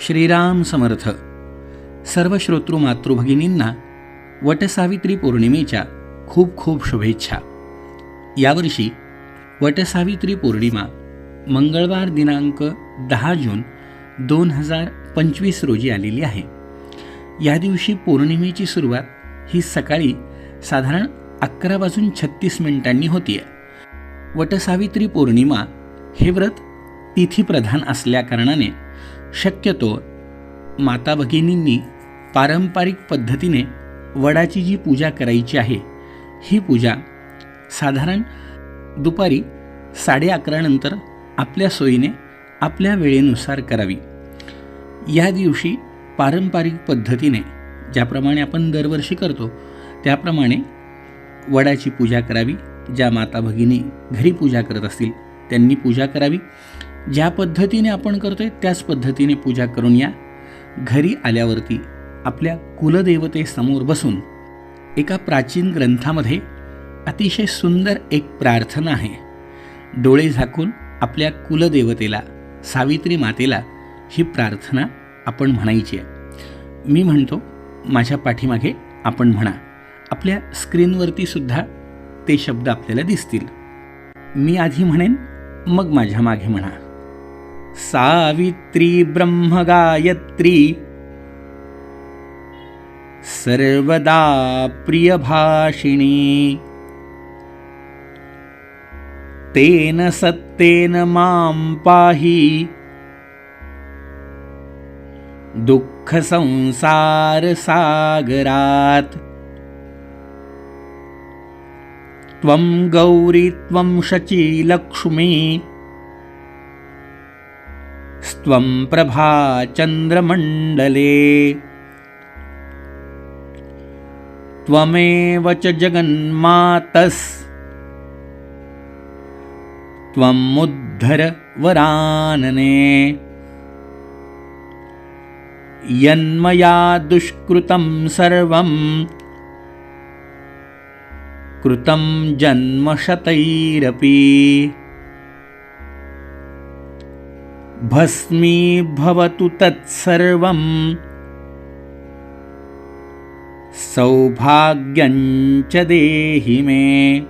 श्रीराम समर्थ. सर्व श्रोतृ मातृभगिनींना वटसावित्री पौर्णिमेच्या खूप खूप शुभेच्छा. यावर्षी वटसावित्री पौर्णिमा मंगळवार दिनांक दहा जून दोन हजार पंचवीस रोजी आलेली आहे. या दिवशी पौर्णिमेची सुरुवात ही सकाळी साधारण अकरा वाजून छत्तीस मिनिटांनी होती आहे वटसावित्री पौर्णिमा हे व्रत तिथीप्रधान असल्याकारणाने शक्यतो माता भगिनींनी पारंपरिक पद्धतीने वडाची जी पूजा करायची आहे ही पूजा साधारण दुपारी साडे अकरानंतर आपल्या सोयीने आपल्या वेळेनुसार करावी. या दिवशी पारंपरिक पद्धतीने ज्याप्रमाणे आपण दरवर्षी करतो त्याप्रमाणे वडाची पूजा करावी. ज्या माता भगिनी घरी पूजा करत असतील त्यांनी पूजा करावी. ज्या पद्धतीने आपण करतोय त्याच पद्धतीने पूजा करून या. घरी आल्यावरती आपल्या कुलदेवतेसमोर बसून एका प्राचीन ग्रंथामध्ये अतिशय सुंदर एक प्रार्थना आहे. डोळे झाकून आपल्या कुलदेवतेला सावित्री मातेला ही प्रार्थना आपण म्हणायची आहे. मी म्हणतो माझ्या पाठीमागे आपण म्हणा आपल्या स्क्रीनवरती सुद्धा ते शब्द आपल्याला दिसतील. मी आधी म्हणेन मग माझ्या मागे म्हणा. सावित्री ब्रह्मगायत्री। सर्वदा प्रियभाषिणी। तेन सत्तेन मां पाहि। दुःखसंसारसागरात्। त्वं गौरी त्वं शचीलक्ष्मी प्रभा चन्द्रमण्डले। त्वमेव च जगन्मातस्। त्वमुद्धर वरानने। यन्मया दुष्कृतं सर्वं। कृतं जन्मशतैरपि भस्मीभवतु तत्सर्वं सौभाग्यञ्च देहि मे।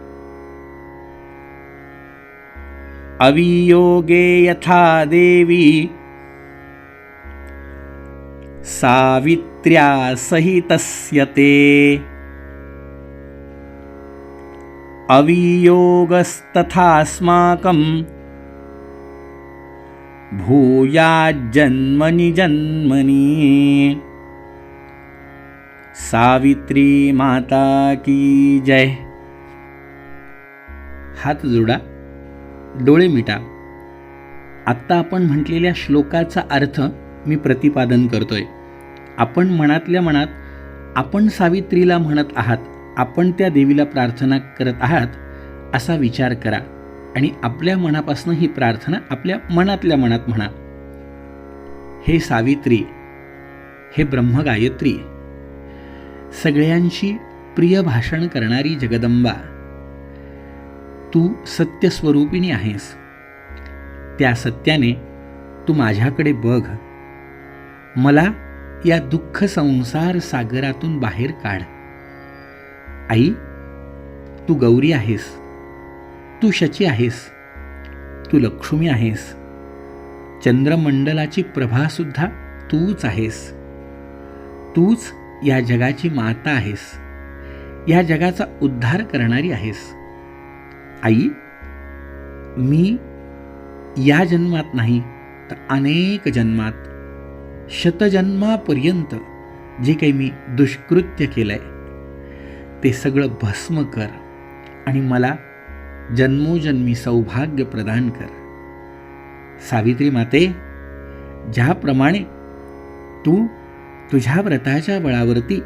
अवियोगे यथा देवी। सावित्र्या सहितस्य ते। अवियोगस्तथास्माकं भूयाज्जन्मनि जन्मनी। सावित्री माता की जय। हात जोडा डोळे मिटा. आत्ता आपण म्हटलेल्या श्लोकाचा अर्थ मी प्रतिपादन करतोय. आपण मनातल्या मनात आपण सावित्रीला म्हणत आहात आपण त्या देवीला प्रार्थना करत आहात असा विचार करा. आणि आपल्या मनापासून ही प्रार्थना आपल्या मनातल्या मनात म्हणा. हे सावित्री हे ब्रह्मगायत्री सगळ्यांशी प्रिय भाषण करणारी जगदंबा तू सत्यस्वरूपिणी आहेस. त्या सत्याने तू माझ्याकडे बघ. मला या दुःख संसार सागरातून बाहेर काढ. आई तू गौरी आहेस. तू शची आहेस. तू लक्ष्मी आहेस. चंद्रमंडलाची प्रभासुद्धा तूच आहेस. तूच या जगाची माता आहेस. या जगाचा उद्धार करणारी आहेस. आई मी या जन्मात नाही तर अनेक जन्मात शतजन्मापर्यंत जे काही मी दुष्कृत्य केलं आहे ते सगळं भस्म कर आणि मला जन्मोजन्मी सौभाग्य प्रदान कर. सावित्री माते ज्याप्रमाणे तू तुझ्या व्रताच्या बळावरती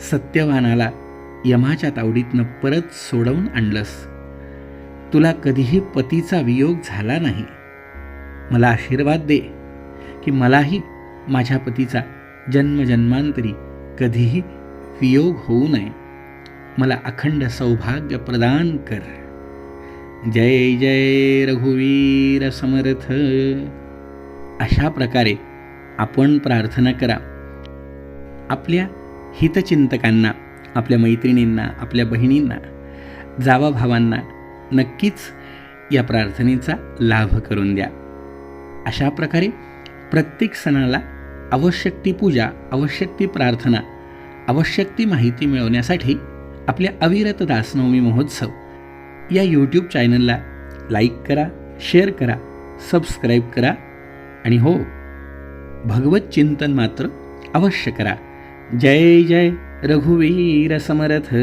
सत्यवानाला यमाच्या तावडीतनं परत सोडवून आणलंस. तुला कधीही पतीचा वियोग झाला नाही. मला आशीर्वाद दे की मलाही माझ्या पतीचा जन्मजन्मांतरी कधीही वियोग होऊ नये. मला अखंड सौभाग्य प्रदान कर. जय जय रघुवीर समर्थ. अशा प्रकारे आपण प्रार्थना करा. आपल्या हितचिंतकांना आपल्या मैत्रिणींना आपल्या बहिणींना जावा भावांना नक्कीच या प्रार्थनेचा लाभ करून द्या. अशा प्रकारे प्रत्येक सणाला आवश्यक ती पूजा आवश्यक ती प्रार्थना आवश्यक ती माहिती मिळवण्यासाठी आपल्या अविरत दासनवमी महोत्सव या यूट्यूब चॅनलला लाईक करा शेअर करा सबस्क्राईब करा आणि हो भगवत चिंतन मात्र अवश्य करा. जय जय रघुवीर समरथ.